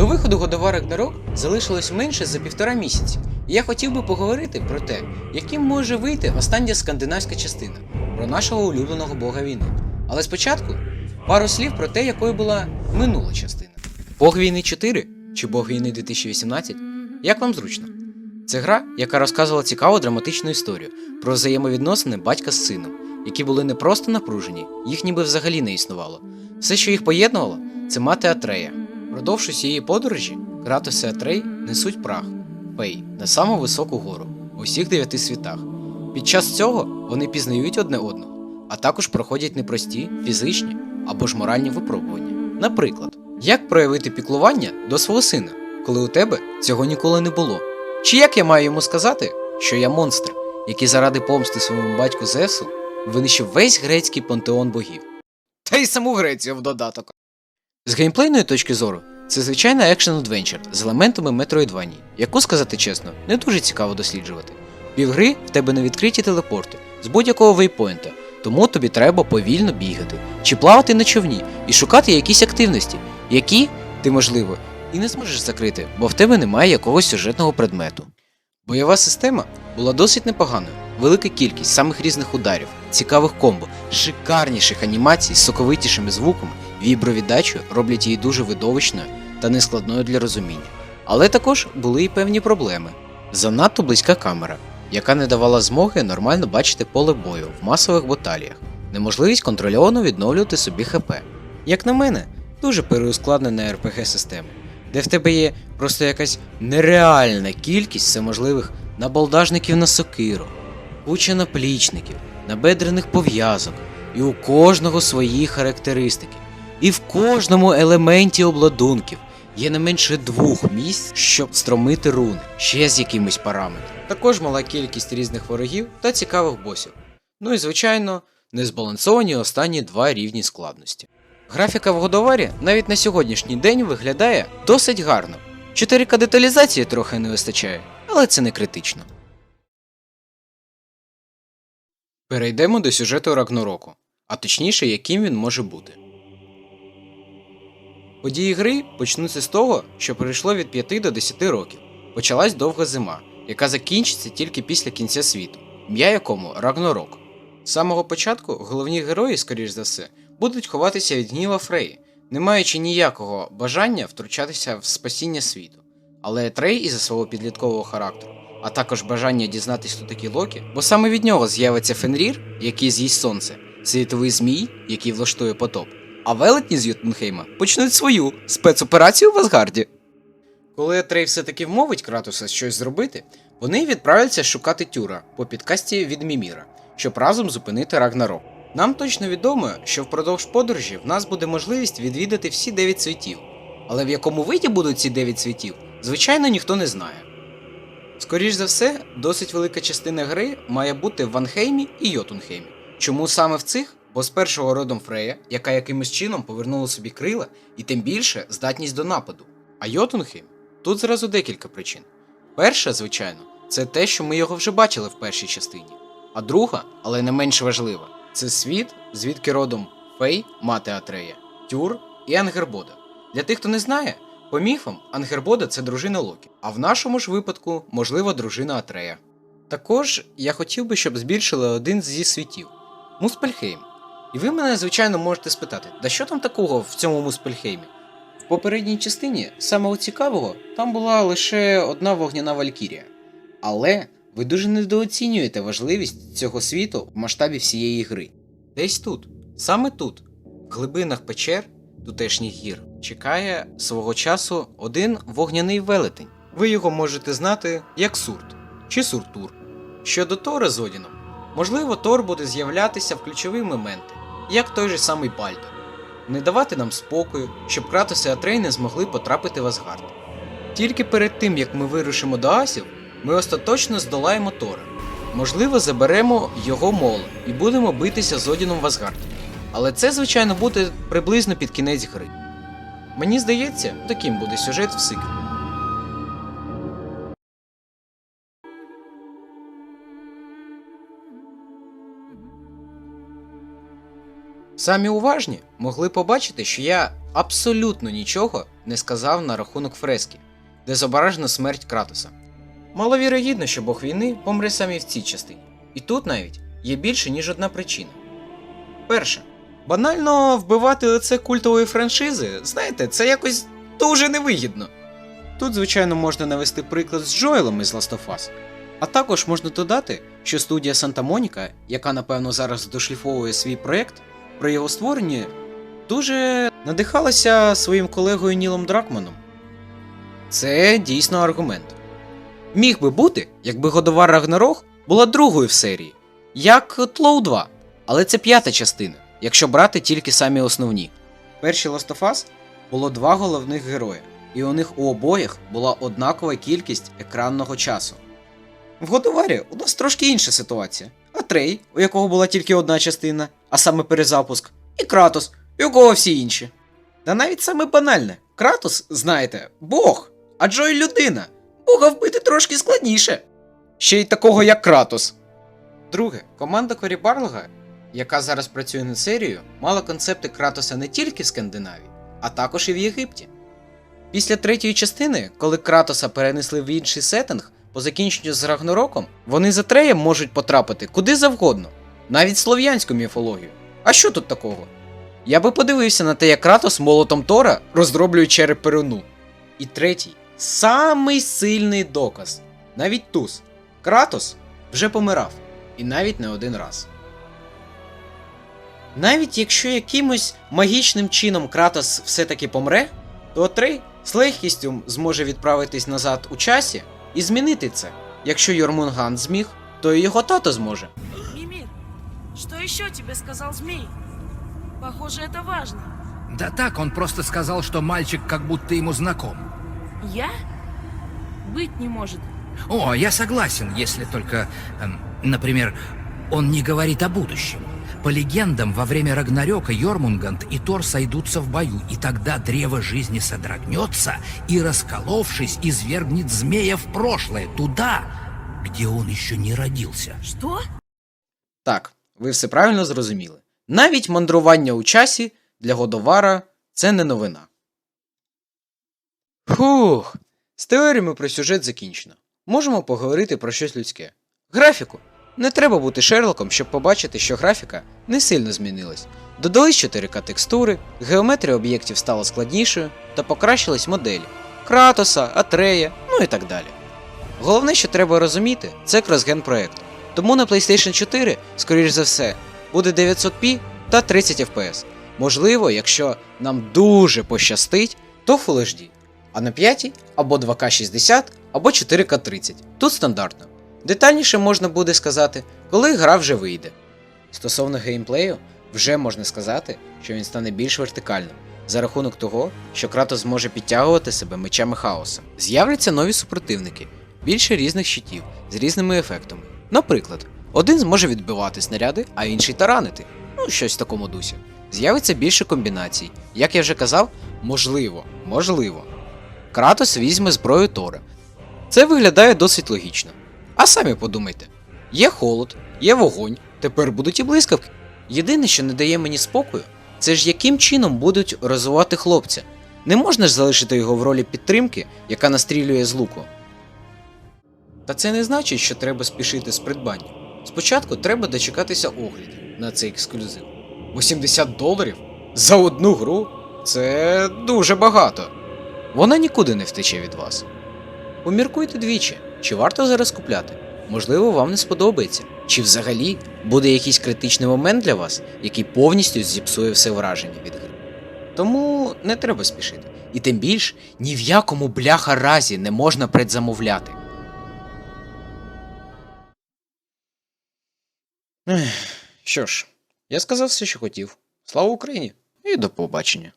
До виходу Годова Рагнарок залишилось менше за півтора місяці, і я хотів би поговорити про те, яким може вийти остання скандинавська частина про нашого улюбленого бога війни. Але спочатку пару слів про те, якою була минула частина. Бог війни 4 чи Бог війни 2018? Як вам зручно? Це гра, яка розказувала цікаву драматичну історію про взаємовідносини батька з сином, які були не просто напружені, їх ніби взагалі не існувало. Все, що їх поєднувало, це мати Атрея. Продовж усієї подорожі Кратос і Атрей несуть прах, пей на саму високу гору у всіх дев'яти світах. Під час цього вони пізнають одне одного, а також проходять непрості фізичні або ж моральні випробування. Наприклад, як проявити піклування до свого сина, коли у тебе цього ніколи не було? Чи як я маю йому сказати, що я монстр, який заради помсти своєму батьку Зевсу винищив весь грецький пантеон богів? Та й саму Грецію в додаток. З геймплейної точки зору, це звичайна екшен адвенчер з елементами Metroidvania, яку, сказати чесно, не дуже цікаво досліджувати. Півгри в тебе не відкриті телепорти з будь-якого вейпойнта, тому тобі треба повільно бігати, чи плавати на човні і шукати якісь активності, які ти, можливо, і не зможеш закрити, бо в тебе немає якогось сюжетного предмету. Бойова система була досить непоганою, велика кількість самих різних ударів, цікавих комбо, шикарніших анімацій з соковитішими звуками, вібровіддачею роблять її дуже видовищною та нескладною для розуміння. Але також були і певні проблеми. Занадто близька камера, яка не давала змоги нормально бачити поле бою в масових баталіях, неможливість контрольовано відновлювати собі ХП. Як на мене, дуже переускладнена rpg система де в тебе є просто якась нереальна кількість всеможливих набалдажників на сокиру, куча наплічників, набедрених пов'язок, і у кожного свої характеристики. І в кожному елементі обладунків є не менше двох місць, щоб стромити руни, ще з якимись параметрами. Також мала кількість різних ворогів та цікавих босів. Ну і звичайно, незбалансовані останні два рівні складності. Графіка в Годоварі навіть на сьогоднішній день виглядає досить гарно. 4К деталізації трохи не вистачає, але це не критично. Перейдемо до сюжету Рагнороку, а точніше, яким він може бути. Події гри почнуться з того, що пройшло від 5 до 10 років. Почалась довга зима, яка закінчиться тільки після кінця світу, ім'я якому Рагнорок. З самого початку головні герої, скоріш за все, будуть ховатися від гніва Фреї, не маючи ніякого бажання втручатися в спасіння світу. Але Трей із-за свого підліткового характеру, а також бажання дізнатись, хто такі Локі, бо саме від нього з'явиться Фенрір, який з'їсть сонце, світовий змій, який влаштує потоп, а велетні з Ютунхейма почнуть свою спецоперацію в Асгарді. Коли Трей все-таки вмовить Кратуса щось зробити, вони відправляться шукати Тюра по підкасті від Міміра, щоб разом зупинити Рагнарок. Нам точно відомо, що впродовж подорожі в нас буде можливість відвідати всі 9 світів, але в якому виді будуть ці 9 світів, звичайно, ніхто не знає. Скоріш за все, досить велика частина гри має бути в Ванхеймі і Йотунхеймі. Чому саме в цих? Бо з першого родом Фрея, яка якимось чином повернула собі крила і тим більше здатність до нападу. А Йотунхейм тут зразу декілька причин. Перша, звичайно, це те, що ми його вже бачили в першій частині. А друга, але не менш важлива, це світ, звідки родом Фей, мати Атрея, Тюр і Ангербода. Для тих, хто не знає, по міфам Ангербода це дружина Локі, а в нашому ж випадку, можливо, дружина Атрея. Також я хотів би, щоб збільшили один зі світів Муспельхейм. І ви мене, звичайно, можете спитати, да що там такого в цьому Муспельхеймі? В попередній частині самого цікавого там була лише одна вогняна Валькірія. Але ви дуже недооцінюєте важливість цього світу в масштабі всієї гри. Десь тут, саме тут, в глибинах печер тутешніх гір, чекає свого часу один вогняний велетень. Ви його можете знати як Сурт чи Суртур. Щодо Тора з Одіном, можливо, Тор буде з'являтися в ключові моменти, як той же самий Бальдор. Не давати нам спокою, щоб Кратос і Атрей не змогли потрапити в Асгард. Тільки перед тим, як ми вирушимо до Асів, ми остаточно здолаємо Тора. Можливо, заберемо його моло і будемо битися з Одіном в Асгарді. Але це, звичайно, буде приблизно під кінець гри. Мені здається, таким буде сюжет в сиквелі. Самі уважні могли побачити, що я абсолютно нічого не сказав на рахунок фрески, де зображена смерть Кратоса. Маловірогідно, що Бог війни помре саме в цій частині. І тут навіть є більше, ніж одна причина. Перше. Банально вбивати лице культової франшизи, знаєте, це якось дуже невигідно. Тут, звичайно, можна навести приклад з Джоелом із Last of Us. А також можна додати, що студія Санта Моніка, яка напевно зараз дошліфовує свій проєкт, при його створенні дуже надихалася своїм колегою Нілом Дракманом. Це дійсно аргумент. Міг би бути, якби Годовар Рагнарох була другою в серії, як Тлоу 2, але це п'ята частина, якщо брати тільки самі основні. В першій Last of Us було два головних герої, і у них у обоїх була однакова кількість екранного часу. В Годоварі у нас трошки інша ситуація. Атрей, у якого була тільки одна частина, а саме перезапуск, і Кратос, у якого всі інші. Та навіть саме банальне. Кратос, знаєте, Бог, а Джой людина. Бога вбити трошки складніше. Ще й такого, як Кратос. Друге, команда Корі Барлога, яка зараз працює над серією, мала концепти Кратоса не тільки в Скандинавії, а також і в Єгипті. Після третьої частини, коли Кратоса перенесли в інший сеттинг, по закінченню з Рагнороком, вони за Треєм можуть потрапити куди завгодно, навіть слов'янську міфологію. А що тут такого? Я би подивився на те, як Кратос молотом Тора роздроблює череп Перуну. І третій, самий сильний доказ. Навіть туз. Кратос вже помирав. І навіть не один раз. Навіть якщо якимось магічним чином Кратос все-таки помре, то Атрей з легкістю зможе відправитись назад у часі і змінити це. Якщо Йормунган зміг, то і його тато зможе. Мимир, что еще тебе сказал змей? Похоже, это важно. Да так, он просто сказал, что мальчик как будто ему знаком. Я? Быть не может. О, я согласен, если только, эм, например, он не говорит о будущем. По легендам, во время Рагнарёка Йормунганд и Тор сойдутся в бою, и тогда древо жизни содрогнется и, расколовшись, извергнет змея в прошлое, туда, где он еще не родился. Что? Так, ви все правильно зрозуміли. Навіть мандрування у часі для Годовара це не новина. Фух, з теоріями про сюжет закінчено. Можемо поговорити про щось людське. Графіку. Не треба бути Шерлоком, щоб побачити, що графіка не сильно змінилась. Додались 4К текстури, геометрія об'єктів стала складнішою та покращились моделі Кратоса, Атрея, ну і так далі. Головне, що треба розуміти, це кросген проекту. Тому на PlayStation 4, скоріш за все, буде 900p та 30 FPS. Можливо, якщо нам дуже пощастить, то Full HD. А на 5 або 2К60, або 4К30. Тут стандартно. Детальніше можна буде сказати, коли гра вже вийде. Стосовно геймплею, вже можна сказати, що він стане більш вертикальним, за рахунок того, що Кратос зможе підтягувати себе мечами хаоса. З'являться нові супротивники, більше різних щитів з різними ефектами. Наприклад, один зможе відбивати снаряди, а інший таранити. Ну, щось в такому дусі. З'явиться більше комбінацій. Як я вже казав, можливо, можливо. Кратос візьме зброю Тора. Це виглядає досить логічно. А самі подумайте: є холод, є вогонь, тепер будуть і блискавки. Єдине, що не дає мені спокою, це ж яким чином будуть розвивати хлопця. Не можна ж залишити його в ролі підтримки, яка настрілює з луку. Та це не значить, що треба спішити з придбанням. Спочатку треба дочекатися оглядів на цей ексклюзив. 80 доларів за одну гру це дуже багато. Вона нікуди не втече від вас. Поміркуйте двічі, чи варто зараз купляти. Можливо, вам не сподобається, чи взагалі буде якийсь критичний момент для вас, який повністю зіпсує все враження від гри. Тому не треба спішити. І тим більш ні в якому бляха разі не можна предзамовляти. Що ж, я сказав все, що хотів. Слава Україні і до побачення.